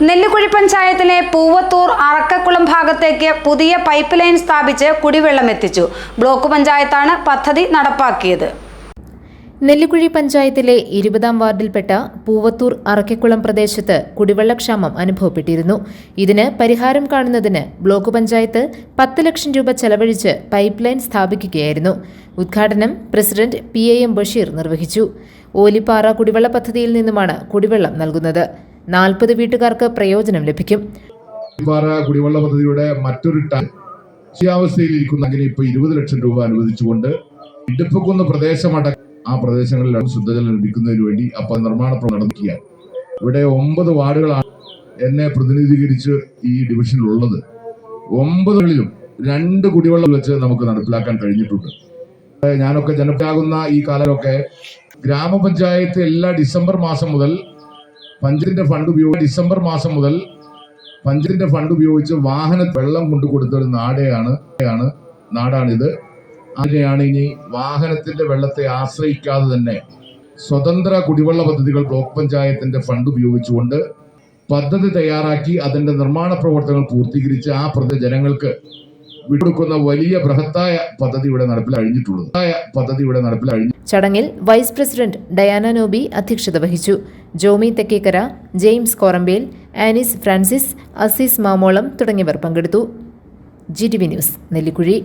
നെല്ലിക്കുഴി പഞ്ചായത്തിലെ പൂവത്തൂർ അറക്കക്കുളം ഭാഗത്തേക്ക് പുതിയ പൈപ്പ് ലൈൻ സ്ഥാപിച്ച് കുടിവെള്ളം എത്തിച്ചു. ബ്ലോക്ക് പഞ്ചായത്താണ് പദ്ധതി നടപ്പാക്കിയത്. നെല്ലിക്കുഴി പഞ്ചായത്തിലെ ഇരുപതാം വാർഡിൽപ്പെട്ട പൂവത്തൂർ അറക്കക്കുളം പ്രദേശത്ത് കുടിവെള്ളക്ഷാമം അനുഭവപ്പെട്ടിരുന്നു. ഇതിന് പരിഹാരം കാണുന്നതിന് ബ്ലോക്ക് പഞ്ചായത്ത് പത്ത് ലക്ഷം രൂപ ചെലവഴിച്ച് പൈപ്പ് ലൈൻ സ്ഥാപിക്കുകയായിരുന്നു. ഉദ്ഘാടനം president P A M Basheer നിർവഹിച്ചു. ഓലിപ്പാറ കുടിവെള്ള പദ്ധതിയിൽ നിന്നുമാണ് കുടിവെള്ളം നൽകുന്നത്. നാൽപ്പത് വീട്ടുകാർക്ക് പ്രയോജനം ലഭിക്കും. കുടിവെള്ള പദ്ധതിയുടെ മറ്റൊരു ടാങ്ക് അങ്ങനെ ഇപ്പൊ ഇരുപത് ലക്ഷം രൂപ അനുവദിച്ചുകൊണ്ട് ഇടുപ്പക്കുന്ന പ്രദേശമടക്കം ആ പ്രദേശങ്ങളിൽ ശുദ്ധജലം ലഭിക്കുന്നതിന് വേണ്ടി അപ്പൊ നിർമ്മാണ പ്രവർത്തനം ഇവിടെ ഒമ്പത് വാർഡുകളാണ് എന്നെ പ്രതിനിധീകരിച്ച് ഈ ഡിവിഷനിലുള്ളത്. ഒമ്പതുകളിലും രണ്ട് കുടിവെള്ളം വെച്ച് നമുക്ക് നടപ്പിലാക്കാൻ കഴിഞ്ഞിട്ടുണ്ട്. ഞാനൊക്കെ ജനപ്രാകുന്ന ഈ കാലമൊക്കെ ഗ്രാമപഞ്ചായത്ത് എല്ലാ ഡിസംബർ മാസം മുതൽ പഞ്ചായത്തിന്റെ ഫണ്ട് ഉപയോഗിച്ച് ഡിസംബർ മാസം മുതൽ പഞ്ചിന്റെ ഫണ്ട് ഉപയോഗിച്ച് വാഹന വെള്ളം കൊണ്ടു കൊടുത്ത ഒരു നാടെയാണ് നാടാണിത്. അതിനെയാണ് ഇനി വാഹനത്തിന്റെ വെള്ളത്തെ ആശ്രയിക്കാതെ തന്നെ സ്വതന്ത്ര കുടിവെള്ള പദ്ധതികൾ ബ്ലോക്ക് പഞ്ചായത്തിന്റെ ഫണ്ട് ഉപയോഗിച്ചുകൊണ്ട് പദ്ധതി തയ്യാറാക്കി അതിന്റെ നിർമ്മാണ പ്രവർത്തനങ്ങൾ പൂർത്തീകരിച്ച് ആ പ്രദേശ ജനങ്ങൾക്ക് വിട്ടുകൊടുക്കുന്ന വലിയ ബൃഹത്തായ പദ്ധതി ഇവിടെ നടപ്പിൽ കഴിഞ്ഞിട്ടുള്ളത് പദ്ധതി ഇവിടെ നടപ്പിൽ കഴിഞ്ഞു ചടങ്ങിൽ വൈസ് പ്രസിഡന്റ് ഡയാന നോബി അധ്യക്ഷത വഹിച്ചു. ജോമി തെക്കേക്കര ജെയിംസ് കോറമ്പേൽ ആനിസ് ഫ്രാൻസിസ് അസീസ് മാമോളം തുടങ്ങിയവർ പങ്കെടുത്തു. G T V news Nellikuzhi.